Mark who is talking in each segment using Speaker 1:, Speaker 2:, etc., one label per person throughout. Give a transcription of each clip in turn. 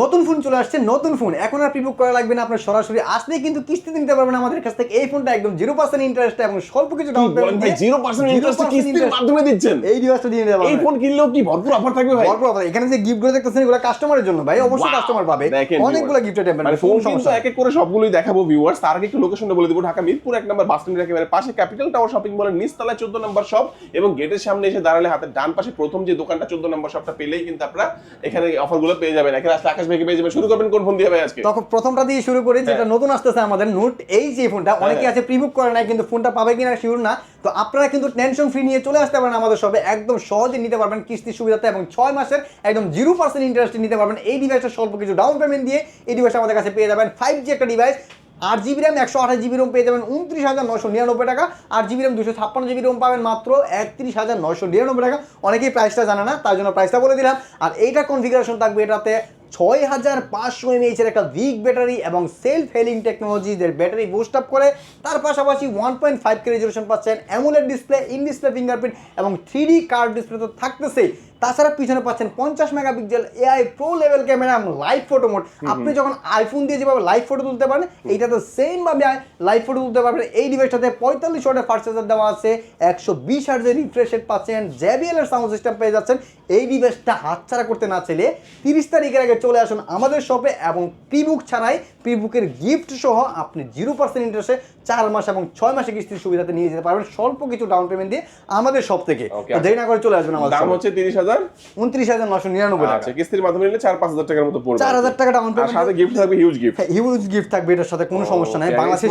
Speaker 1: নতুন ফোন চলে আসছে নতুন ফোন এখন আর প্রিবুক করা লাগবে না আপনার সরাসরি আসলেই কিন্তু কিস্তিতে নিতে পারবেন আমাদের কাছ থেকে। এই ফোনটা একদম জিরো পার্সেন্ট ইন্টারেস্ট এবং স্বল্প কিছু ডাউন
Speaker 2: বলেন ভাই? জিরো পার্সেন্ট ইন্টারেস্ট কিস্তির মাধ্যমে দিচ্ছেন।
Speaker 1: এই ডিভাইসটা দিয়ে নিতে
Speaker 2: এই ফোন কিনলেও কি ভরপুর অফার থাকবে ভাই?
Speaker 1: ভরপুর offer। এখানে যে গিফটগুলো দেখতেছেন এগুলো কাস্টমারের জন্য ভাই। অবশ্যই কাস্টমার পাবে। অনেকগুলো গিফট আইটেম
Speaker 2: মানে ফোন কিন্তু এক এক করে সবগুলোই দেখাবো ভিউয়ার্স তার আগে একটু লোকেশনটা বলে দেবো। ঢাকা মিরপুর এক নম্বর বাস স্ট্যান্ডের একেবারে পাশে ক্যাপিটাল টাওয়ার শপিং মলের নিচতলায় চোদ্দ নম্বর শপ এবং গেটের সামনে এসে দাঁড়ালে হাতের ডান পাশে প্রথম যে দোকানটা চোদ্দ নম্বর শপটা পেলেই কিন্তু আপনারা এখানে অফারগুলো পেয়ে যাবেন। এখানে আসলে আকাশ ভাইকে পেয়ে যাবেন শুরু করবেন কোন ফোন দিয়ে ভাই আজকে?
Speaker 1: তখন প্রথমটা দিয়ে শুরু করি যেটা নতুন আসতেছে আমাদের নোট এই যে ফোনটা অনেকে
Speaker 2: হ্যাঁ।
Speaker 1: আছে প্রিবুক করে নাই কিন্তু ফোনটা পাবে কিনা শিওর না। তো আপনারা কিন্তু টেনশন ফ্রি নিয়ে চলে আসতে পারেন আমাদের সবে একদম সহজে নিতে পারবেন কিস্তির সুবিধাতে এবং ছয় মাসের একদম জিরো পার্সেন্ট ইন্টারেস্টে নিতে পারবেন। এই ডিভাইসটা স্বল্প কিছু ডাউন পেমেন্ট দিয়ে এই ডিভাইসটা আমাদের কাছে পেয়ে যাবেন। ফাইভ জি একটা ডিভাইস আট জিবি র্যাম একশো আঠাশ জিবি রোম পেয়ে যাবেন। উনত্রিশ হাজার নশো নিরানব্বই টাকা আট জিবি র্যাম দুশো ছাপ্পান্ন জিবি রোম পাবেন মাত্র একত্রিশ হাজার নশো নিরানব্বই টাকা। অনেকেই প্রাইসটা জানে না তার জন্য প্রাইসটা বলে দিলাম। আর এইটা কনফিগারেশন থাকবে এটাতে ছয় হাজার পাঁচশো এমএইচ এর একটা উইক ব্যাটারি এবং সেলফ হেলিং টেকনোলজিদের ব্যাটারি বুস্ট আপ করে। তার পাশাপাশি one point five K resolution পাচ্ছেন AMOLED display in display fingerprint এবং থ্রি ডি কার্ড ডিসপ্লে তো থাকতেছে তাছাড়া পিছনে পাচ্ছেন পঞ্চাশ mega megapixel AI pro level camera এবং লাইভ ফটো মোড আপনি যখন আইফোন দিয়ে যেভাবে লাইভ ফটো তুলতে পারেন এইটাতে সেম ভাবে লাইভ ফটো তুলতে পারবেন। এই ডিভাইসটাতে পঁয়তাল্লিশ ওয়াটের ফার্স্ট চার্জার দেওয়া আছে একশো বিশ হার্জের রিফ্রেশ রেট পাচ্ছেন জেবিএল এর সাউন্ড সিস্টেম পেয়ে যাচ্ছেন। এই ডিভাইসটা হাতছাড়া করতে না চাইলে তিরিশ তারিখের আগে চলে আসুন আমাদের শপে এবং প্রিবুক ছাড়াই প্রিবুকের গিফট সহ আপনি জিরো পার্সেন্ট ইন্টারেস্টে চার মাস এবং ছয় মাসে কিস্তির সুবিধাতে নিয়ে যেতে পারবেন। স্বল্প কিছু ডাউন পেমেন্ট দিয়ে আমাদের শপ থেকে।
Speaker 2: Okay,
Speaker 1: দেরি না করে চলে আসবেন আমাদের
Speaker 2: দাম হচ্ছে তিরিশ হাজার।
Speaker 1: উনত্রিশ হাজার নশো নিরানব্বই টাকা।
Speaker 2: আচ্ছা কিস্তির মাধ্যমে নিলে চার পাঁচ হাজার টাকার মতো পড়বে।
Speaker 1: চার হাজার টাকা ডাউন পেমেন্ট
Speaker 2: সাথে গিফট থাকবে হিউজ গিফট
Speaker 1: হিউজ গিফট থাকবে এটার সাথে কোনো সমস্যা নাই। বাংলাদেশের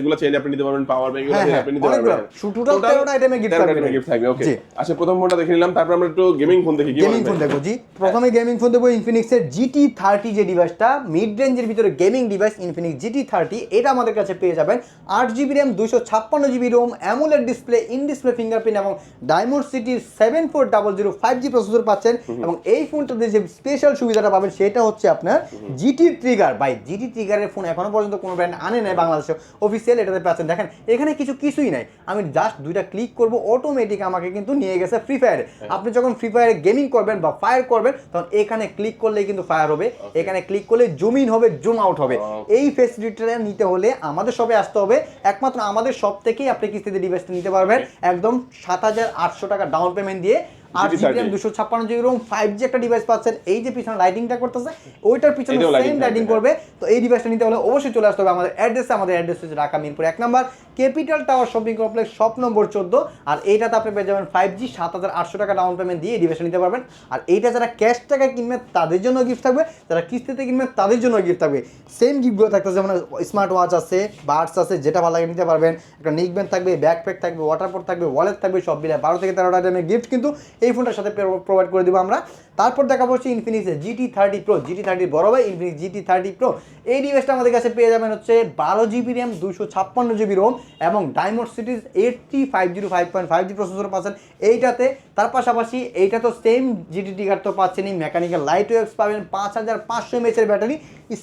Speaker 2: এগুলো চাইলে আপনি নিতে পারবেন পাওয়ার ব্যাংক এগুলো
Speaker 1: হ্যাঁ, হ্যাঁ,
Speaker 2: আপনি নিতে পারবেন।
Speaker 1: 13টা item এ থাকবে।
Speaker 2: গিফট থাকবে ওকে আচ্ছা প্রথম ফোনটা দেখে নিলাম তারপর আমরা একটু গেমিং ফোন দেখি
Speaker 1: গেমিং ফোন? দেখব জি। প্রথমে গেমিং ফোন দেখব ইনফিনিক্সের জিটি থার্টি যে ডিভাইসটা মিড রেঞ্জের ভিতরে gaming device Infinix GT thirty এটা আমাদের কাছে পেয়ে যাবেন। আট জিবি র্যাম দুশো ছাপ্পান্ন GB ROM AMOLED display in display fingerprint এবং Dimensity seven four double zero five G processor পাচ্ছেন এবং এই ফোনটাতে যে স্পেশাল সুবিধাটা পাবেন সেটা হচ্ছে আপনার জিটি ট্রিগার বাই জিটি ট্রিগারের ফোন এখনও পর্যন্ত কোনো ব্র্যান্ড আনে নাই বাংলাদেশে অফিসিয়াল এটাতে পাচ্ছেন। দেখেন এখানে কিছু কিছুই নাই। আমি জাস্ট দুইটা ক্লিক করব অটোমেটিক আমাকে কিন্তু নিয়ে গেছে ফ্রি ফায়ারে আপনি যখন ফ্রি ফায়ারে গেমিং করবেন বা ফায়ার করবেন তখন এখানে ক্লিক করলেই কিন্তু ফায়ার হবে। এখানে ক্লিক করলে জুম ইন হবে জুম আউট হবে। এই ফেসিলিটিটা নিতে হলে আমাদের শপে আসতে হবে। একমাত্র আমাদের শপ থেকেই আপনি কিস্তিতে ডিভাইসটা নিতে পারবেন। একদম সাত হাজার আটশো টাকা ডাউন পেমেন্ট দিয়ে আট
Speaker 2: GT30
Speaker 1: জিবি র্যাম দুশো ছাপ্পান্ন জিবি রোম ফাইভ জি একটা ডিভাইস পাচ্ছেন এই যে পিছনে লাইটিংটা করতেছে ওইটার পিছনে সেম লাইটিং
Speaker 2: হ্যাঁ।
Speaker 1: করবে। তো এই ডিভাইসটা নিতে হলে অবশ্যই চলে আসতে হবে আমাদের অ্যাড্রেসে আমাদের অ্যাড্রেস হচ্ছে ঢাকা মিরপুর এক number. Capital tower shopping complex shop number চোদ্দ। আর এইটাতে আপনি পেয়ে যাবেন ফাইভ জি সাত হাজার আটশো টাকা ডাউন পেমেন্ট দিয়ে ডিভাইসটা নিতে পারবেন। আর এইটা যারা ক্যাশ টাকা কিনবে তাদের জন্য গিফট থাকবে। যারা কিস্তিতে কিনবে তাদের জন্য গিফট থাকবে। সেম গিফটগুলো থাকতেছে যেমন স্মার্ট ওয়াচ আছে বার্ডস আছে যেটা ভালো লাগে নিতে পারবেন। একটা নিকব্যান্ড থাকবে ব্যাকপ্যাক থাকবে ওয়াটারপোর্ট থাকবে ওয়ালেট থাকবে সব মিলে বারো থেকে তেরোটা গিফট কিন্তু এই ফোনটার সাথে প্রোভাইড করে দেবো আমরা। তারপর দেখা হচ্ছে ইনফিনিক্সের GT thirty pro GT thirty বড় ভাই ইনফিনিক্স জিটি থার্টি প্রো এই ডিভাইসটা আমাদের কাছে পেয়ে যাবেন হচ্ছে বারো জিবি র্যাম দুশো ছাপ্পান্ন জিবি রোম এবং Dimensity eighty five zero five point five G processor পাচ্ছেন এইটাতে। তার পাশাপাশি এইটা তো সেম জিটি টিকার তো পাচ্ছেনই মেকানিক্যাল লাইট ওয়েক্স পাবেন পাঁচ হাজার পাঁচশো এমএচের ব্যাটারি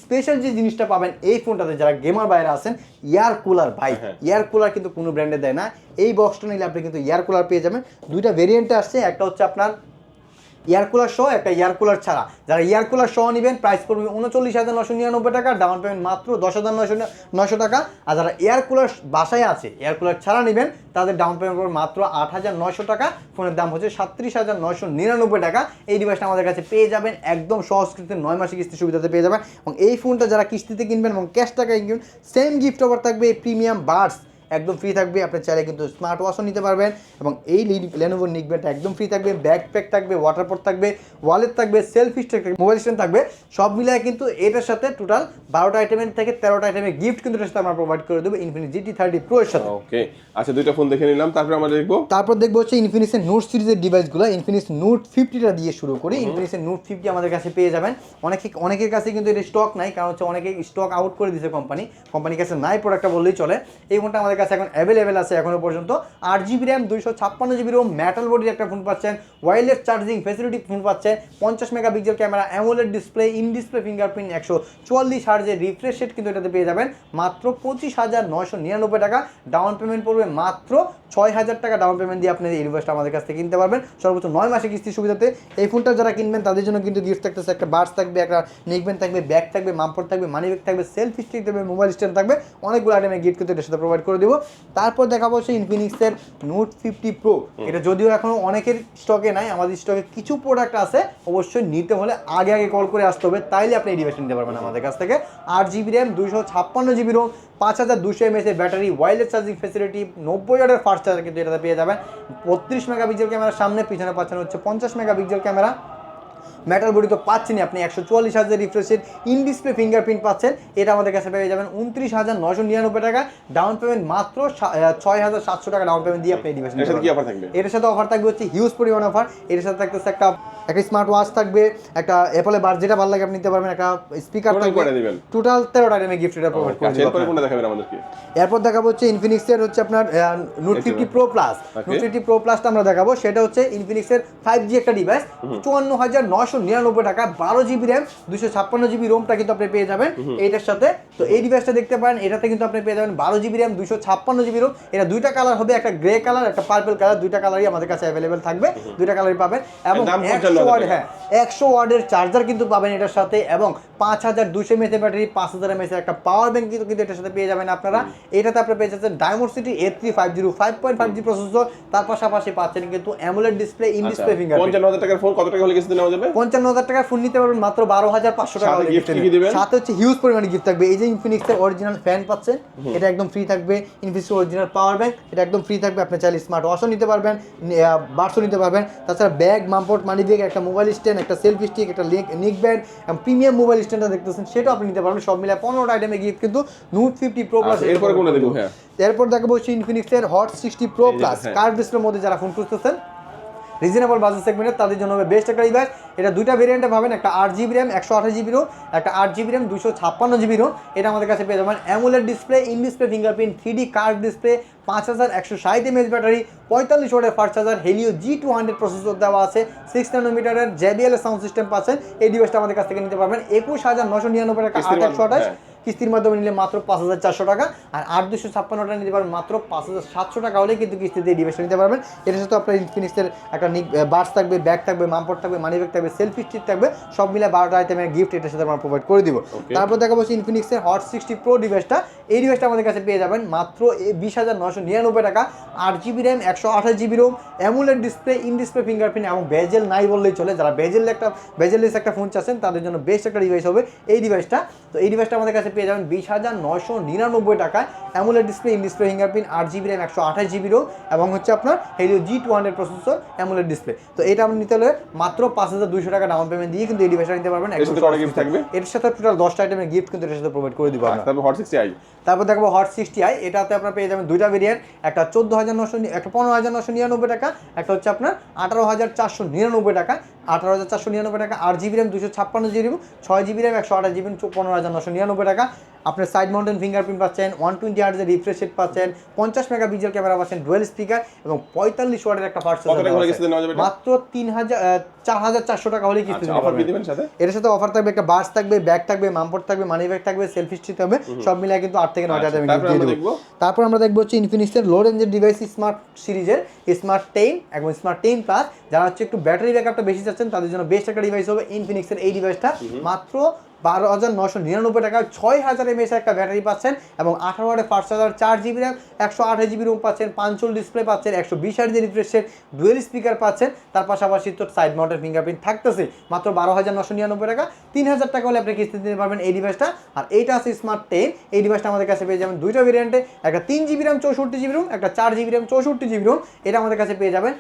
Speaker 1: স্পেশাল যে জিনিসটা পাবেন এই ফোনটাতে যারা গেমার বাইরে আছেন এয়ার কুলার ভাই
Speaker 2: হ্যাঁ।
Speaker 1: এয়ার কুলার কিন্তু কোনো ব্র্যান্ডে দেয় না। এই বক্সটা নিলে আপনি কিন্তু এয়ার কুলার পেয়ে যাবেন। দুইটা ভেরিয়েন্টে আসছে, একটা হচ্ছে আপনার এয়ার কুলার সহ একটা এয়ার কুলার ছাড়া। যারা এয়ার কুলার সহ নেবেন প্রাইস পড়বে উনচল্লিশ হাজার নশো নিরানব্বই টাকা ডাউন পেমেন্ট মাত্র দশ হাজার নশো নশো টাকা। আর যারা এয়ার কুলার বাসায় আছে এয়ার কুলার ছাড়া নেবেন, তাদের ডাউন পেমেন্ট পড়বে মাত্র আট হাজার নশো টাকা। ফোনের দাম হচ্ছে সাতত্রিশ হাজার নশো নিরানব্বই টাকা। এই ডিভাইসটা আমাদের কাছে পেয়ে যাবেন, একদম সহজ নয় মাসে কিস্তি সুবিধাতে পেয়ে যাবেন। এবং এই ফোনটা যারা কিস্তিতে কিনবেন এবং ক্যাশ টাকায় কিনবেন সেম গিফট অফার থাকবে প্রিমিয়াম বার্ডস একদম ফ্রি থাকবে। আপনি চাইলে কিন্তু স্মার্ট ওয়াচও নিতে পারবেন এবং এই লেনোভো নিকবেটা একদম ফ্রি থাকবে ব্যাকপ্যাক থাকবে ওয়াটারপোর্ট থাকবে ওয়ালেট থাকবে সেলফি স্টিক থাকবে মোবাইল স্ট্যান্ড থাকবে সব মিলিয়ে কিন্তু এটার সাথে টোটাল বারোটা আইটেমের থেকে তেরোটা আইটেমের গিফট কিন্তু এটার সাথে আমরা প্রোভাইড করে দেবো ইনফিনিক্স জিটি থার্টি প্রো এর সাথে।
Speaker 2: ওকে আচ্ছা দুইটা ফোন দেখে নিলাম তারপর আমরা দেখব।
Speaker 1: তারপর দেখব হচ্ছে ইনফিনিক্সের নোট সিরিজের ডিভাইসগুলো ইনফিনিক্স নোট ফিফটিটা দিয়ে শুরু করি ইনফিনিক্সের নোট ফিফটি আমাদের কাছে পেয়ে যাবেন। অনেকে অনেকের কাছে কিন্তু এটা স্টক নাই কারণ হচ্ছে অনেকে স্টক আউট করে দিয়েছে কোম্পানি কোম্পানির কাছে নাই প্রোডাক্টটা বললেই চলে। এই ফোনটা আমাদের কাছে এখন অ্যাভেলেবেল আছে এখনও পর্যন্ত। আট জিবি র্যাম দুইশো ছাপ্পান্ন জিবি রোম মেটাল বডির একটা ফোন পাচ্ছেন ওয়্যারলেস চার্জিং ফেসিলিটি ফোন পাচ্ছেন পঞ্চাশ megapixel camera AMOLED display in display fingerprint একশো চুয়াল্লিশ হার্জের রিফ্রেশ রেট কিন্তু এটাতে পেয়ে যাবেন। মাত্র পঁচিশ হাজার নয়শো নিরানব্বই টাকা। ডাউন পেমেন্ট পড়বে মাত্র ছয় হাজার টাকা ডাউন পেমেন্ট দিয়ে আপনি এই ডিভাইসটা আমাদের কাছ থেকে কিনতে পারবেন। সর্বোচ্চ নয় মাসে কিস্তির সুবিধাতে এই ফোনটা যারা কিনবেন, তাদের জন্য কিন্তু গিফট থাকতেছে একটা বার্স থাকবে, একটা নেকব্যান্ড থাকবে ব্যাগ থাকবে মাম্পর থাকবে মানি ব্যাগ থাকবে সেলফি স্টিক থাকবে মোবাইল স্ট্যান্ড থাকবে। অনেকগুলো আইটেমের গিফট কিন্তু এটার সাথে প্রোভাইড করে দেবো। তারপর দেখাবো হচ্ছে ইনফিনিক্সের নোট ফিফটি প্রো এটা যদিও এখনও অনেকের স্টকে নাই আমাদের স্টকে কিছু প্রোডাক্ট আছে অবশ্যই নিতে হলে আগে আগে কল করে আসতে হবে তাইলে আপনি এই ডিভাইসটা নিতে পারবেন আমাদের কাছ থেকে। আট জিবি র্যাম দুইশো ছাপ্পান্ন জিবি রোম পাঁচ হাজার দুশো এমএস এর ব্যাটারি ওয়াইলেস চার্জিং ফেসিলিটি নব্বই ওয়াটের ফাস্ট চার্জার কিন্তু এটাতে পেয়ে যাবেন। বত্রিশ মেগাপিক্সেল ক্যামেরা সামনে পিছনে পাচ্ছেন হচ্ছে পঞ্চাশ মেগাপিক্সেল ক্যামেরা মেটাল বডি তো পাচ্ছেনই আপনি একশো চুয়াল্লিশ হাজার রিফ্রেশের ইন ডিসপ্লে ফিঙ্গারপ্রিন্ট পাচ্ছেন। এটা আমাদের কাছে পেয়ে যাবেন উনত্রিশ হাজার নশো নিরানব্বই টাকা। ডাউন পেমেন্ট মাত্র ছয় হাজার সাতশো টাকা ডাউন পেমেন্ট দিয়ে আপনি ডিভাইস
Speaker 2: এর সাথে অফার থাকবে?
Speaker 1: হচ্ছে হিউজ পরিমাণ অফার এর সাথে থাকতেছে একটা একটা স্মার্ট ওয়াচ থাকবে একটা অ্যাপলে বার যেটা ভালো লাগে আপনি নিতে পারবেন একটা স্পিকার থাকবে।
Speaker 2: দিবেন?
Speaker 1: টোটাল তেরোটা আইটেমে গিফট এটা প্রোভাইড করে
Speaker 2: আচ্ছা
Speaker 1: দেবো
Speaker 2: আমাদেরকে?
Speaker 1: এরপর দেখাবো হচ্ছে ইনফিনিক্সের হচ্ছে আপনার Note fifty pro plus Note fifty pro প্লাসটা আমরা দেখাবো সেটা হচ্ছে ইনফিনিক্সের ফাইভ জি একটা ডিভাইস চুয়ান্ন হাজার নশো নিরানব্বই টাকা বারো জিবি র্যাম দুশো ছাপ্পান্ন জিবি রোমটা কিন্তু আপনি পেয়ে যাবেন এইটার সাথে। তো এই ডিভাইসটা দেখতে পারেন এটাতে কিন্তু আপনি পেয়ে যাবেন বারো জিবি র্যাম দুশো ছাপ্পান্ন জিবি রোম। এটা দুইটা কালার হবে একটা গ্রে কালার একটা পার্পল কালার দুইটা কালারই আমাদের কাছে অ্যাভেলেবেল থাকবে দুইটা কালারই পাবেন। এবং একশো
Speaker 2: ওয়ার্ড
Speaker 1: হ্যাঁ একশো ওয়ার্ডের চার্জার কিন্তু পাবেন এটার সাথে এবং পাঁচ হাজার দুশো এমএস ব্যাটারি পাঁচ হাজার এমএস একটা পাওয়ার ব্যাংক কিন্তু কিন্তু এটার সাথে পেয়ে যাবেন আপনারা। এটাতে আপনি পেয়ে যাচ্ছেন ডায়মন্ড সিটি এ three five zero five point five G processor তার পাশাপাশি পাচ্ছেন কিন্তু AMOLED display in display finger
Speaker 2: পঞ্চান্ন হাজার টাকার ফোন কত টাকা হলে কিস্তি নেওয়া যাবে?
Speaker 1: পঞ্চান্ন হাজার টাকার ফোন নিতে পারবেন মাত্র বারো হাজার পাঁচশো টাকা
Speaker 2: সাথে
Speaker 1: হচ্ছে হিউজ পরিমাণে গিফট থাকবে। এই যে ইনফিনিক্সের অরিজিনাল ফ্যান পাচ্ছেন এটা একদম ফ্রি থাকবে। ইনফিনিক্সের অরিজিনাল পাওয়ার ব্যাংক এটা একদম ফ্রি থাকবে। আপনি চাইলে স্মার্ট ওয়াশও নিতে পারবেন বার্সও নিতে পারবেন। তাছাড়া ব্যাগ মাম্পট মানি ব্যাগ একটা মোবাইল স্ট্যান্ড একটা সেলফি স্টিক একটা নিক ব্যান্ড প্রিমিয়াম মোবাইল স্ট্যান্ডটা দেখতেছেন সেটাও আপনি নিতে পারবেন সব মিলে পনেরোটা আইটেমে গিয়ে কিন্তু নোট ফিফটি প্রো প্লাস
Speaker 2: এরপর কোনটা দেবো হ্যাঁ।
Speaker 1: এরপর দেখাবো হচ্ছে ইনফিনিক্সের Hot sixty pro plus curved ডিসপ্লের মধ্যে যারা ফোন খুঁজতেছেন রিজনেবল বাজেট সেগমেন্টের তাদের জন্য হবে বেস্ট একটা ডিভাইস এটা দুইটা ভেরিয়েন্টে পাবেন একটা আট জিবি র্যাম একশো আঠাশ জিবি রোম একটা আট জিবি র্যাম দুশো ছাপ্পান্ন জিবি রোম এটা আমাদের কাছে পেয়ে যাবেন। AMOLED display in display fingerprint three D curved display পাঁচ হাজার একশো ষাট এমএস ব্যাটারি পঁয়তাল্লিশ ওয়াটের fast charger Helio G two hundred processor দেওয়া আছে সিক্স নানোমিটারের জেবিএল সাউন্ড সিস্টেম পাচ্ছেন। এই ডিভাইসটা আমাদের কাছ থেকে নিতে পারবেন। একুশ হাজার নশো নিরানব্বই টাকা আট একশো আঠাশ।
Speaker 2: হ্যাঁ।
Speaker 1: কিস্তির মাধ্যমে নিলে মাত্র পাঁচ হাজার চারশো টাকা আর আট দুশো ছাপ্পান্নটা নিতে পারবেন মাত্র পাঁচ হাজার সাতশো টাকা হলে কিন্তু কিস্তিতে ডিভাইসটা নিতে পারবেন। এটার সাথে আপনার ইনফিনিক্সের একটা বার্স থাকবে ব্যাগ থাকবে মাম্পট থাকবে মানি ব্যাগ থাকবে সেলফি স্টিক থাকবে সব মিলে বারোটা আইটেমের গিফট এটার সাথে আমরা প্রোভাইড করে দিব। তারপর দেখা বলছি ইনফিনিক্সের হট সিক্সটি প্রো ডিভাইসটা এই ডিভাইসটা আমাদের কাছে পেয়ে যাবেন মাত্র বিশ হাজার নশো নিরানব্বই টাকা। আট জিবি র্যাম একশো আঠাশ GB ROM AMOLED display in display fingerprint এবং বেজেল নাই বললেই চলে। যারা বেজেল একটা বেজেলেস একটা ফোন চাচ্ছেন তাদের জন্য বেস্ট একটা ডিভাইস হবে এই ডিভাইসটা তো এই ডিভাইসটা আমাদের কাছে পেয়ে যাবেন বিশ হাজার নশো নিরানব্বই টাকায় AMOLED display in display fingerprint আট জিবি র্যাম একশো আঠাশ জিবি রোম এবং হচ্ছে আপনার Helio G two hundred processor AMOLED display. তো এটা আপনি নিতে হলে মাত্র পাঁচ হাজার দুশো টাকা ডাউন পেমেন্ট দিয়ে কিন্তু এই ডিভাইসটা নিতে পারবেন।
Speaker 2: এর সাথে কটা থাকবে?
Speaker 1: এর সাথে টোটাল দশটা আইটেমের গিফট কিন্তু এর সাথে প্রোভাইড করে দিব আমরা
Speaker 2: হোয়াটসঅ্যাপ হট আই
Speaker 1: তারপর দেখব হট সিক্সটি আই এটাতে আপনার পেয়ে যাবেন দুইটা ভেরিয়েন্ট একটা চোদ্দ হাজার নশো একটা পনেরো হাজার নশো নিরানব্বই টাকা একটা হচ্ছে আপনার আঠারো হাজার চারশো নিরানব্বই টাকা আঠারো হাজার চারশো নিরানব্বই টাকা আট জিবি র্যাম দুশো ছাপ্পান্ন জিবি র্যাম ছয় জিবি র্যাম একশো আঠাশ জিবি পনেরো হাজার নশো নিরানব্বই টাকা। আপনার সাইড মাউন্টেন ফিঙ্গারপ্রিন্ট পাচ্ছেন ওয়ান টোয়েন্টি আর্টের রিফ্রেশ রেট পাচ্ছেন পঞ্চাশ মেগা পিক্সেল ক্যামেরা পাচ্ছেন ডুয়েল স্পিকার এবং পঁয়তাল্লিশ ওয়াটের একটা
Speaker 2: এটা?
Speaker 1: মাত্র তিন হাজার চার হাজার চারশো টাকা হলে কিস্তি
Speaker 2: আচ্ছা
Speaker 1: এর সাথে অফার থাকবে একটা বাস থাকবে ব্যাগ থাকবে মামপট থাকবে মানি ব্যাগ থাকবে সেলফি স্টিক থাকবে সব মিলিয়ে কিন্তু আট থেকে নয়টা
Speaker 2: হাজার
Speaker 1: আমি দিয়ে দেবো। তারপর আমরা দেখব হচ্ছে ইনফিনিক্সের লো রেঞ্জের ডিভাইস স্মার্ট সিরিজের স্মার্ট টেন এবং স্মার্ট টেন প্লাস যারা হচ্ছে একটু ব্যাটারি ব্যাকআপটা বেশি চাচ্ছেন তাদের জন্য বেস্ট একটা ডিভাইস হবে ইনফিনিক্সের এই ডিভাইসটা মাত্র বারো হাজার নশো নিরানব্বই টাকা ছয় হাজার এমএস একটা ব্যাটারি পাচ্ছেন এবং আঠারো ওয়াটের পাঁচ হাজার চার জিবি র্যাম একশো আঠাশ জিবি রুম পাচ্ছেন পাঁচশোল ডিসপ্লে পাচ্ছেন, একশো বিশ হাজার রিফ্রেশের ডুয়েল স্পিকার পাচ্ছেন, তার পাশাপাশি তো সাইড মাউন্টের ফিঙ্গারপ্রিন্ট থাকতেছে। মাত্র বারো হাজার নশো নিরানব্বই টাকা, তিন হাজার টাকা হলে আপনি কিস্তি দিতে পারবেন এই ডিভাইসটা আর এইটা আছে স্মার্ট টেন এই ডিভাইসটা আমাদের কাছে পেয়ে যাবেন দুইটা ভেরিয়েন্টে একটা তিন জিবি র্যাম চৌষট্টি জিবি রুম একটা চার জিবি র্যাম চৌষট্টি জিবি রুম এটা আমাদের কাছে পেয়ে যাবেন।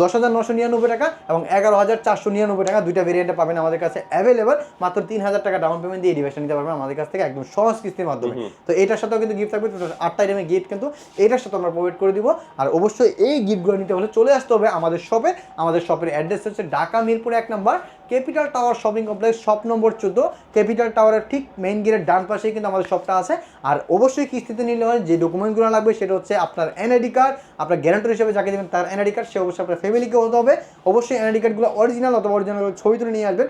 Speaker 1: দশ হাজার নশো নিরানব্বই টাকা এবং এগারো হাজার চারশো নিরানব্বই টাকা দুইটা ভেরিয়েন্টে পাবেন আমাদের কাছে অ্যাভেলেবল মাত্র তিন হাজার টাকা ডাউন পেমেন্ট দিয়ে ডিভাইসটা নিতে পারবেন আমাদের কাছ থেকে একদম সহজ কিস্তির মাধ্যমে। তো এটার সাথেও কিন্তু গিফট থাকবে আটটা আইটেমের গিফট কিন্তু এটার সাথে আমরা প্রোভাইড করে দিব। আর অবশ্যই এই গিফটগুলো নিতে হলে চলে আসতে হবে আমাদের শপে আমাদের শপের অ্যাড্রেস হচ্ছে ঢাকা মিরপুর এক নম্বর capital tower shopping complex, shop নম্বর চোদ্দ। ক্যাপিটাল টাওয়ারের ঠিক মেইন গেটের ডান পাশেই কিন্তু আমাদের শপটা আছে। আর অবশ্যই কিস্তিতে নিলে হয়, যে ডকুমেন্টগুলো লাগবে সেটা হচ্ছে আপনার এনআইডি কার্ড আপনার গ্যারান্টার হিসেবে যাকে দেবেন তার এনআইডি কার্ড সে অবশ্যই আপনার ফ্যামিলিকে হতে হবে। অবশ্যই এনআইডি কার্ডগুলো অরিজিনাল অথবা অরিজিনাল ছবি তুলে নিয়ে আসবেন।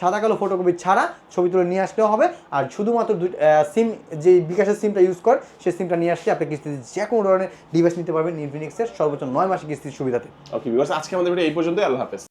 Speaker 1: সাদা কালো ফটোকপি ছাড়া ছবি তুলে নিয়ে আসলেও হবে। আর শুধুমাত্র সিম যে বিকাশের সিমটা ইউজ কর, সেই সিমটা নিয়ে আসলে আপনি কিস্তিতে যে কোনো ধরনের ডিভাইস নিতে পারবেন ইনফিনিক্সের সর্বোচ্চ নয় মাসের কিস্তির সুবিধাতে।
Speaker 2: ওকে ভিউয়ার্স আজকে আমাদের এই পর্যন্তই। আল্লাহ হাফেজ।